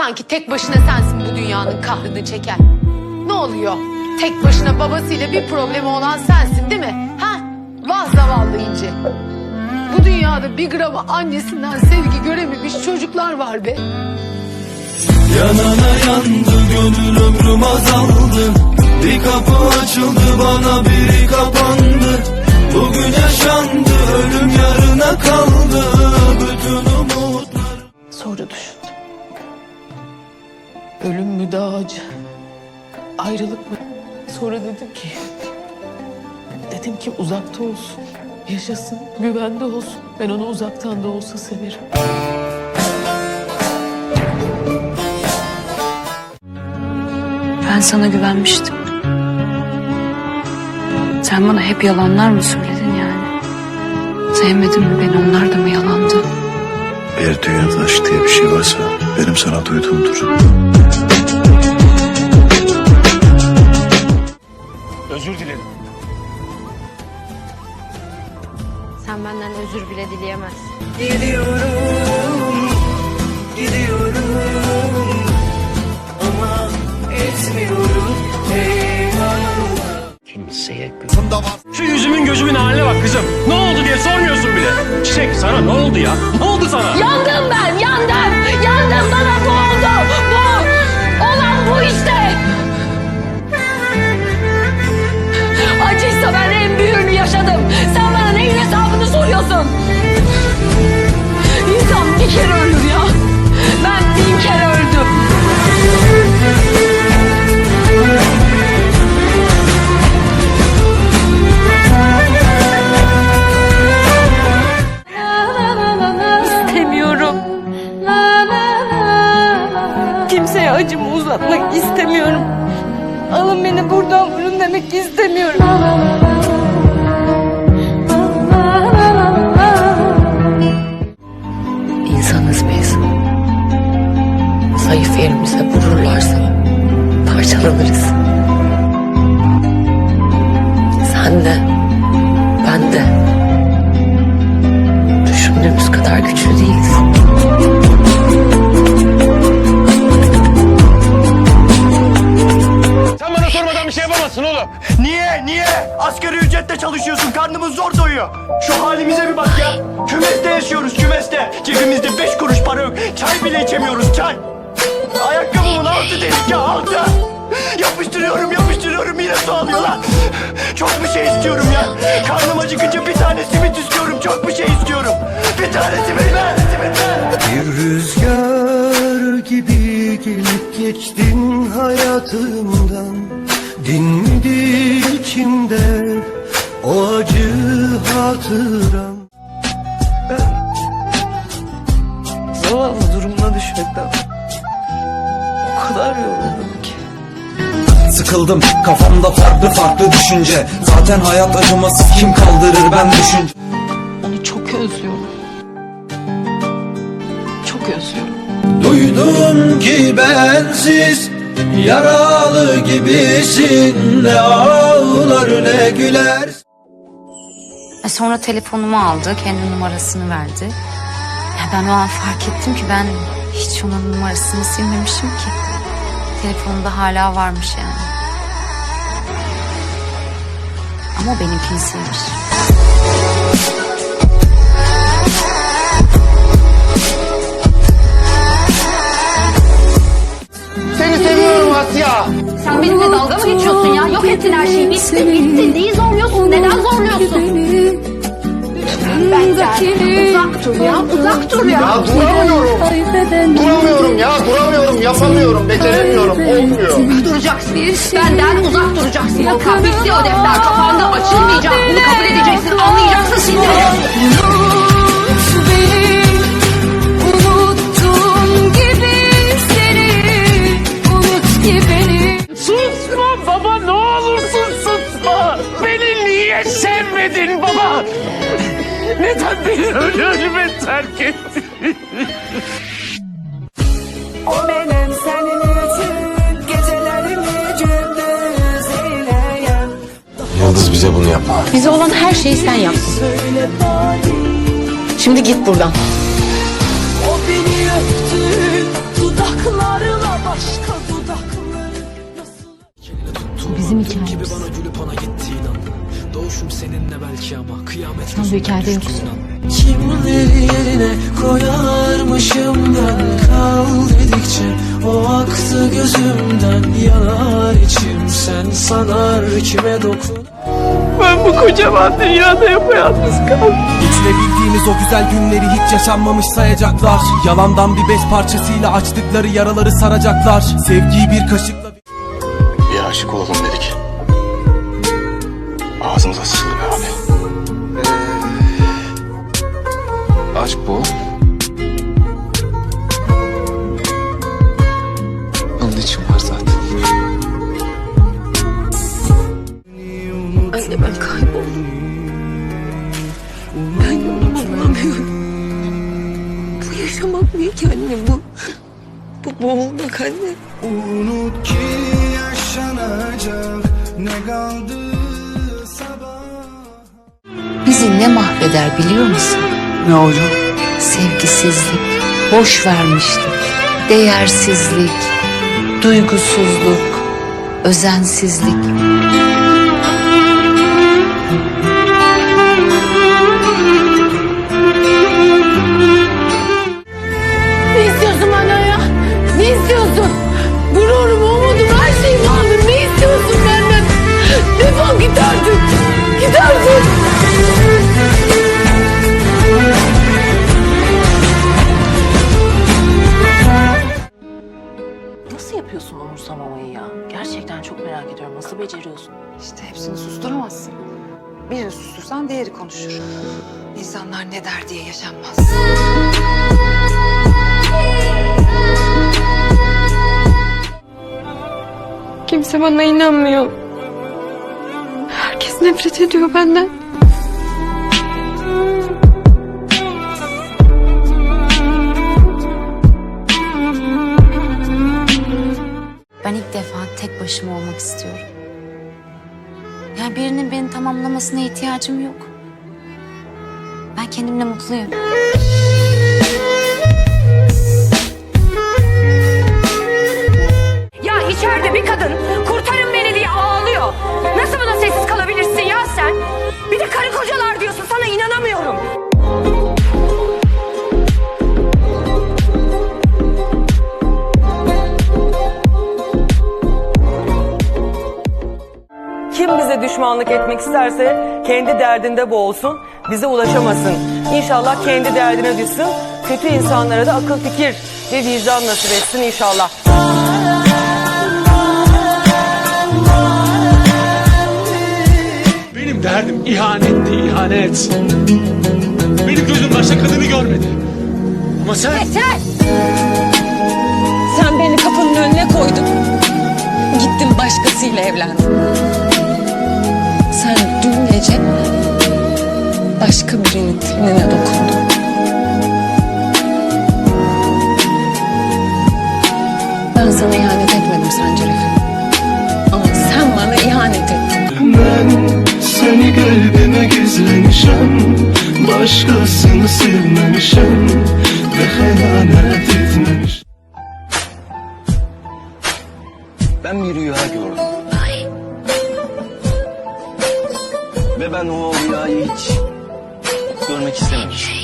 Sanki tek başına sensin bu dünyanın kahrını çeken. Ne oluyor? Tek başına babasıyla bir problemi olan sensin değil mi? Ha? Vah zavallı İnci. Bu dünyada bir gram annesinden sevgi görememiş çocuklar var be. Yanana yandı gönül ömrüm azaldı Bir kapı açıldı bana biri uzakta olsun. Yaşasın, güvende olsun. Ben onu uzaktan da olsa severim. Ben sana güvenmiştim. Sen bana hep yalanlar mı söyledin yani? Sevmedin mi beni onlar da mı yalandı? Eğer dünyada aşk diye bir şey varsa benim sana duyduğumdur. Benden özür bile dileyemezsin. Gidiyorum, gidiyorum Ama etmiyorum eyvallah Şu yüzümün gözümün haline bak kızım. Ne oldu diye sormuyorsun bile. Çiçek sana ne oldu ya? Ne oldu sana? Yandım ben, istemiyorum. İnsanız biz. Zayıf yerimize vururlarsa parçalanırız. Sen de, ben de. Düşündüğümüz kadar güçlü değiliz. Niye? Asgari ücretle çalışıyorsun. Karnımız zor doyuyor. Şu halimize bir bak ya. Kümeste yaşıyoruz kümeste. Cebimizde beş kuruş para yok. Çay bile içemiyoruz çay. Ayakkabımın altı delik ya altı. Yapıştırıyorum yapıştırıyorum yine su alıyorlar. Çok bir şey istiyorum ya. Karnım acıkınca bir tane simit istiyorum. Çok bir şey istiyorum. Bir tane simit ver. Simit ver. Bir rüzgar gibi gelip geçtin hayatımdan Dinmedi içimde o acı hatıram Zavallı durumuna düşmekten o kadar yoruldum ki. Sıkıldım kafamda farklı farklı düşünce Zaten hayat acımasız kim kaldırır ben düşünce Onu çok özlüyorum. Çok özlüyorum. Duydum ki bensiz yaralı gibisin Ne ağlar ne güler E Sonra telefonumu aldı, kendi numarasını verdi. Ya ben o an fark ettim ki ben hiç onun numarasını silmemişim ki. Telefonunda hala varmış yani. Ama benimkini silmiş. Asya. Sen benimle dalga mı geçiyorsun ya? Yok ettin her şeyi. Bitti bitti. Neyi zorluyorsun? Neden zorluyorsun? Benden uzak dur ya. Uzak dur ya. Ya duramıyorum. Duramıyorum ya duramıyorum yapamıyorum beceremiyorum olmuyor. Duracaksın. Benden uzak duracaksın. Volkan bitti o defter. Kafanda açılmayacak. Bunu kabul edeceksin. Anlayacaksın şimdi. Susma baba ne olursun susma. Beni niye sevmedin baba? Neden beni öyle ölüme terk ettin? O benim senin için gecelerimi gündüz eyleyen Yıldız bize bunu yapma. Bize olan her şeyi sen yaptın. Şimdi git buradan. O beni öptü dudaklar Bizim hikayemiz. bana gülüp ona gitti inan Doğuşum seninle belki ama kıyamet Sen bu hikayede yoksun. Kimleri yerine koyarmışım ben Kal dedikçe o aktı gözümden Yanar içim sen sanar kime dokun Ben bu kocaman dünyada yapayalnız kaldım. Geçirebildiğimiz o güzel günleri hiç yaşanmamış sayacaklar Yalandan bir bez parçasıyla açtıkları yaraları saracaklar Sevgiyi bir kaşıkla Bir aşık olalım. Ağzımıza sıçıldı be abi. aşk bu. Onun için var zaten. Anne ben kayboldum. Ben yolumu bulamıyorum. Bu yaşamak değil ki anne bu. Bu boğulmak anne. Unut ki yaşanacak ne kaldı ne mahveder biliyor musun? Ne hocam? Sevgisizlik, boş vermişlik, değersizlik, duygusuzluk, özensizlik. İnsanlar ne der diye yaşanmaz. Kimse bana inanmıyor. Herkes nefret ediyor benden. Ben ilk defa tek başıma olmak istiyorum. Yani birinin beni tamamlamasına ihtiyacım yok. Ben kendimle mutluyum. Ya içeride bir kadın kurtarın beni diye ağlıyor. Nasıl buna sessiz kalabilirsin ya sen? Bir de karı kocalar diyorsun sana inanamıyorum. Kim bize düşmanlık etmek isterse kendi derdinde boğulsun, bize ulaşamasın. İnşallah kendi derdine düşsün, kötü insanlara da akıl fikir ve vicdan nasip etsin inşallah. Benim derdim ihanetti, ihanet. Benim gözüm başka kadını görmedi. Ama sen... Sen beni kapının önüne koydun. Gittin başkasıyla evlendin. Sen dün gece başka birinin tenine dokundun. Ben sana ihanet etmedim Sancar Efe. Ama sen bana ihanet ettin. Ben seni kalbime gizlemişim Başkasını sevmemişim Ve hayanet etmemişim Ben bir rüya gördüm. Ve ben o rüyayı hiç görmek istememişim.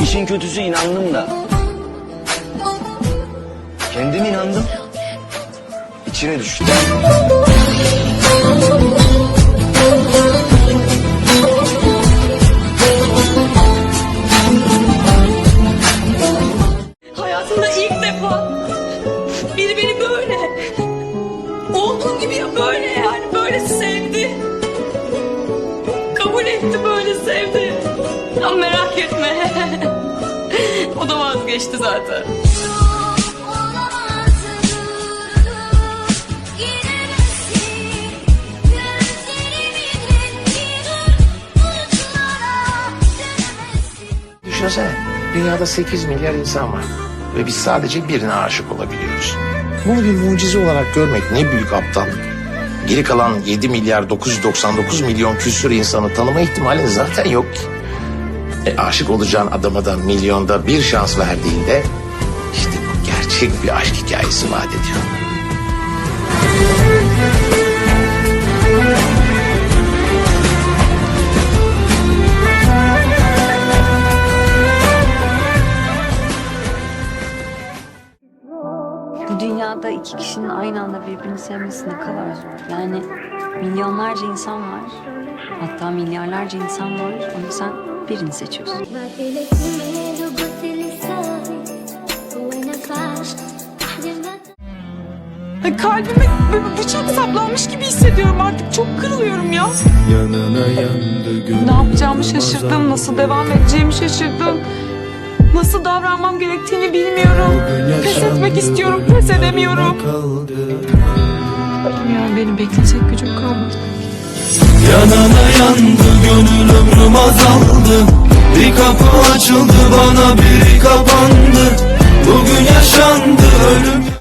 İşin kötüsü inandım da. Kendim inandım. İçine düştüm. Da vazgeçti zaten. Düşünsene dünyada 8 milyar insan var ve biz sadece birine aşık olabiliyoruz. Bunu bir mucize olarak görmek ne büyük aptallık. Geri kalan 7 milyar 999 milyon küsür insanı tanıma ihtimalin zaten yok ki. E, aşık olacağın adama da milyonda bir şans verdiğinde işte bu gerçek bir aşk hikayesi vaat ediyor. Bu dünyada iki kişinin aynı anda birbirini sevmesi ne kadar zor. Yani milyonlarca insan var. Hatta milyarlarca insan var. O yüzden birini seçiyorsun. Ay, Kalbime bıçak saplanmış gibi hissediyorum artık. Çok kırılıyorum ya. Ne yapacağımı şaşırdım. Nasıl devam edeceğimi şaşırdım. Nasıl davranmam gerektiğini bilmiyorum. Pes etmek istiyorum, pes edemiyorum. Ya beni bekleyecek gücüm kalmadı. Yanana yandı gönül ömrüm azaldı Bir kapı açıldı bana biri kapandı. Bugün yaşandı ölüm